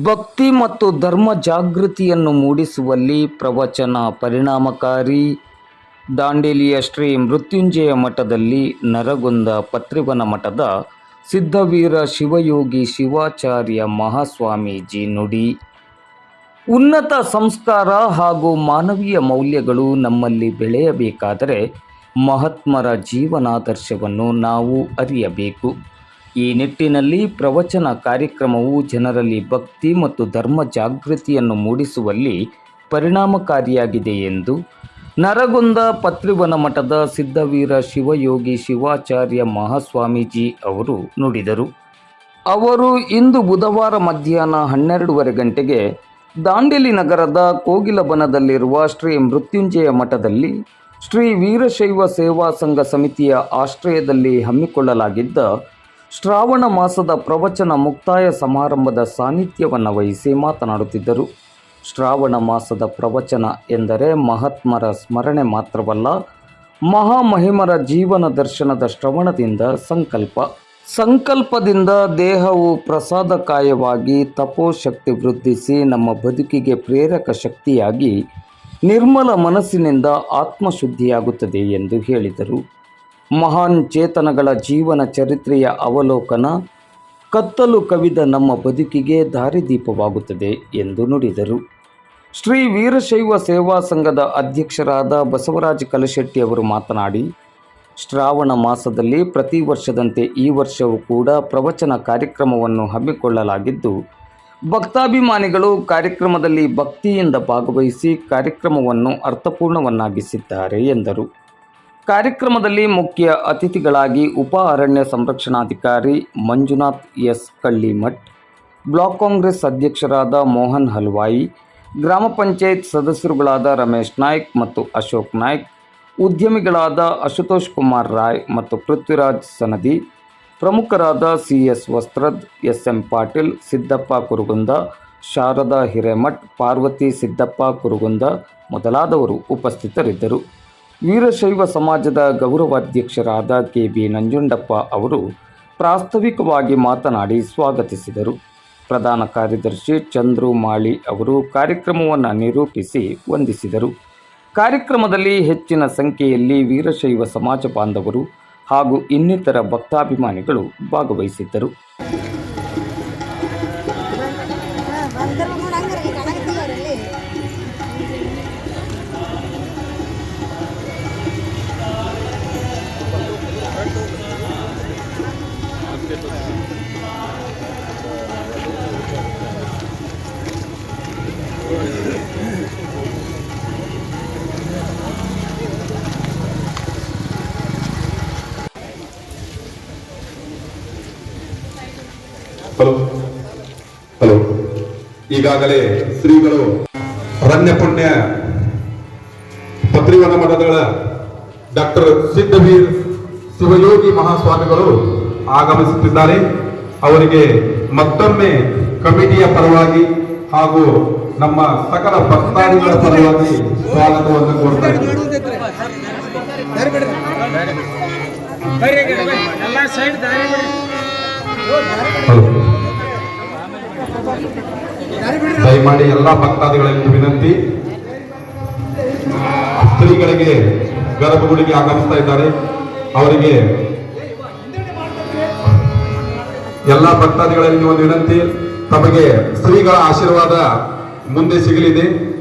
ಭಕ್ತಿ ಮತ್ತು ಧರ್ಮ ಜಾಗೃತಿಯನ್ನು ಮೂಡಿಸುವಲ್ಲಿ ಪ್ರವಚನ ಪರಿಣಾಮಕಾರಿ. ದಾಂಡೇಲಿಯ ಶ್ರೀ ಮೃತ್ಯುಂಜಯ ಮಠದಲ್ಲಿ ನರಗುಂದ ಪತ್ರಿವನ ಮಠದ ಸಿದ್ಧವೀರ ಶಿವಯೋಗಿ ಶಿವಾಚಾರ್ಯ ಮಹಾಸ್ವಾಮೀಜಿ ನುಡಿ. ಉನ್ನತ ಸಂಸ್ಕಾರ ಹಾಗೂ ಮಾನವೀಯ ಮೌಲ್ಯಗಳು ನಮ್ಮಲ್ಲಿ ಬೆಳೆಯಬೇಕಾದರೆ ಮಹಾತ್ಮರ ಜೀವನಾದರ್ಶವನ್ನು ನಾವು ಅರಿಯಬೇಕು. ಈ ನಿಟ್ಟಿನಲ್ಲಿ ಪ್ರವಚನ ಕಾರ್ಯಕ್ರಮವು ಜನರಲ್ಲಿ ಭಕ್ತಿ ಮತ್ತು ಧರ್ಮ ಜಾಗೃತಿಯನ್ನು ಮೂಡಿಸುವಲ್ಲಿ ಪರಿಣಾಮಕಾರಿಯಾಗಿದೆ ಎಂದು ನರಗುಂದ ಪತ್ರಿವನ ಮಠದ ಸಿದ್ಧವೀರ ಶಿವಯೋಗಿ ಶಿವಾಚಾರ್ಯ ಮಹಾಸ್ವಾಮೀಜಿ ಅವರು ನುಡಿದರು. ಅವರು ಇಂದು ಬುಧವಾರ ಮಧ್ಯಾಹ್ನ ಹನ್ನೆರಡೂವರೆ ಗಂಟೆಗೆ ದಾಂಡೇಲಿ ನಗರದ ಕೋಗಿಲಬನದಲ್ಲಿರುವ ಶ್ರೀ ಮೃತ್ಯುಂಜಯ ಮಠದಲ್ಲಿ ಶ್ರೀ ವೀರಶೈವ ಸೇವಾ ಸಂಘ ಸಮಿತಿಯ ಆಶ್ರಯದಲ್ಲಿ ಹಮ್ಮಿಕೊಳ್ಳಲಾಗಿದ್ದ ಶ್ರಾವಣ ಮಾಸದ ಪ್ರವಚನ ಮುಕ್ತಾಯ ಸಮಾರಂಭದ ಸಾನ್ನಿಧ್ಯವನ್ನು ವಹಿಸಿ ಮಾತನಾಡುತ್ತಿದ್ದರು. ಶ್ರಾವಣ ಮಾಸದ ಪ್ರವಚನ ಎಂದರೆ ಮಹಾತ್ಮರ ಸ್ಮರಣೆ ಮಾತ್ರವಲ್ಲ, ಮಹಾಮಹಿಮರ ಜೀವನ ದರ್ಶನದ ಶ್ರವಣದಿಂದ ಸಂಕಲ್ಪ. ಸಂಕಲ್ಪದಿಂದ ದೇಹವು ಪ್ರಸಾದಕಾಯವಾಗಿ ತಪೋಶಕ್ತಿ ವೃದ್ಧಿಸಿ ನಮ್ಮ ಬದುಕಿಗೆ ಪ್ರೇರಕ ಶಕ್ತಿಯಾಗಿ ನಿರ್ಮಲ ಮನಸ್ಸಿನಿಂದ ಆತ್ಮಶುದ್ಧಿಯಾಗುತ್ತದೆ ಎಂದು ಹೇಳಿದರು. ಮಹಾನ್ ಚೇತನಗಳ ಜೀವನ ಚರಿತ್ರೆಯ ಅವಲೋಕನ, ಕತ್ತಲು ಕವಿದ ನಮ್ಮ ಬದುಕಿಗೆ ದಾರಿದೀಪವಾಗುತ್ತದೆ ಎಂದು ನುಡಿದರು. ಶ್ರೀ ವೀರಶೈವ ಸೇವಾ ಸಂಘದ ಅಧ್ಯಕ್ಷರಾದ ಬಸವರಾಜ ಕಲಶೆಟ್ಟಿ ಅವರು ಮಾತನಾಡಿ, ಶ್ರಾವಣ ಮಾಸದಲ್ಲಿ ಪ್ರತಿ ವರ್ಷದಂತೆ ಈ ವರ್ಷವೂ ಕೂಡ ಪ್ರವಚನ ಕಾರ್ಯಕ್ರಮವನ್ನು ಹಮ್ಮಿಕೊಳ್ಳಲಾಗಿದ್ದು, ಭಕ್ತಾಭಿಮಾನಿಗಳು ಕಾರ್ಯಕ್ರಮದಲ್ಲಿ ಭಕ್ತಿಯಿಂದ ಭಾಗವಹಿಸಿ ಕಾರ್ಯಕ್ರಮವನ್ನು ಅರ್ಥಪೂರ್ಣವನ್ನಾಗಿಸಿದ್ದಾರೆ ಎಂದರು. ಕಾರ್ಯಕ್ರಮದಲ್ಲಿ ಮುಖ್ಯ ಅತಿಥಿಗಳಾಗಿ ಉಪ ಅರಣ್ಯ ಸಂರಕ್ಷಣಾಧಿಕಾರಿ ಮಂಜುನಾಥ್ ಎಸ್ ಕಳ್ಳಿಮಠ್, ಬ್ಲಾಕ್ ಕಾಂಗ್ರೆಸ್ ಅಧ್ಯಕ್ಷರಾದ ಮೋಹನ್ ಹಲ್ವಾಯಿ, ಗ್ರಾಮ ಪಂಚಾಯತ್ ಸದಸ್ಯರುಗಳಾದ ರಮೇಶ್ ನಾಯ್ಕ್ ಮತ್ತು ಅಶೋಕ್ ನಾಯ್ಕ್, ಉದ್ಯಮಿಗಳಾದ ಅಶುತೋಷ್ ಕುಮಾರ್ ರಾಯ್ ಮತ್ತು ಪೃಥ್ವಿರಾಜ್ ಸನದಿ, ಪ್ರಮುಖರಾದ C S Vastrad, S M Patil, Siddappa Kurugunda, Sharada Hiremath, Parvati Siddappa Kurugunda ಮೊದಲಾದವರು ಉಪಸ್ಥಿತರಿದ್ದರು. ವೀರಶೈವ ಸಮಾಜದ ಗೌರವಾಧ್ಯಕ್ಷರಾದ ಕೆ ಬಿ ನಂಜುಂಡಪ್ಪ ಅವರು ಪ್ರಾಸ್ತಾವಿಕವಾಗಿ ಮಾತನಾಡಿ ಸ್ವಾಗತಿಸಿದರು. ಪ್ರಧಾನ ಕಾರ್ಯದರ್ಶಿ ಚಂದ್ರು ಮಾಳಿ ಅವರು ಕಾರ್ಯಕ್ರಮವನ್ನು ನಿರೂಪಿಸಿ ವಂದಿಸಿದರು. ಕಾರ್ಯಕ್ರಮದಲ್ಲಿ ಹೆಚ್ಚಿನ ಸಂಖ್ಯೆಯಲ್ಲಿ ವೀರಶೈವ ಸಮಾಜ ಬಾಂಧವರು ಹಾಗೂ ಇನ್ನಿತರ ಭಕ್ತಾಭಿಮಾನಿಗಳು ಭಾಗವಹಿಸಿದ್ದರು. ಹಲೋ. ಹಲೋ. ಈಗಾಗಲೇ ಶ್ರೀಗಳು ಅರಣ್ಯ ಪುಣ್ಯ ಪತ್ರಿವನ ಮಠಗಳ ಡಾಕ್ಟರ್ ಸಿದ್ಧವೀರ್ ಶಿವಯೋಗಿ ಮಹಾಸ್ವಾಮಿಗಳು ಆಗಮಿಸುತ್ತಿದ್ದಾರೆ. ಅವರಿಗೆ ಮತ್ತೊಮ್ಮೆ ಕಮಿಟಿಯ ಪರವಾಗಿ ಹಾಗೂ ನಮ್ಮ ಸಕಲ ಭಕ್ತಾದಿಗಳ ಪರವಾಗಿ ಸ್ವಾಗತವನ್ನು ಹಲೋ. ದಯಮಾಡಿ ಎಲ್ಲ ಭಕ್ತಾದಿಗಳಲ್ಲಿ ವಿನಂತಿ. ಸ್ತ್ರೀಗಳಿಗೆ ಗರ್ಭಗುಡಿಗೆ ಆಗಮಿಸ್ತಾ ಇದ್ದಾರೆ. ಅವರಿಗೆ ಎಲ್ಲ ಭಕ್ತಾದಿಗಳಲ್ಲಿ ಒಂದು ವಿನಂತಿ. ತಮಗೆ ಸ್ತ್ರೀಗಳ ಆಶೀರ್ವಾದ ಮುಂದೆ ಸಿಗಲಿದೆ.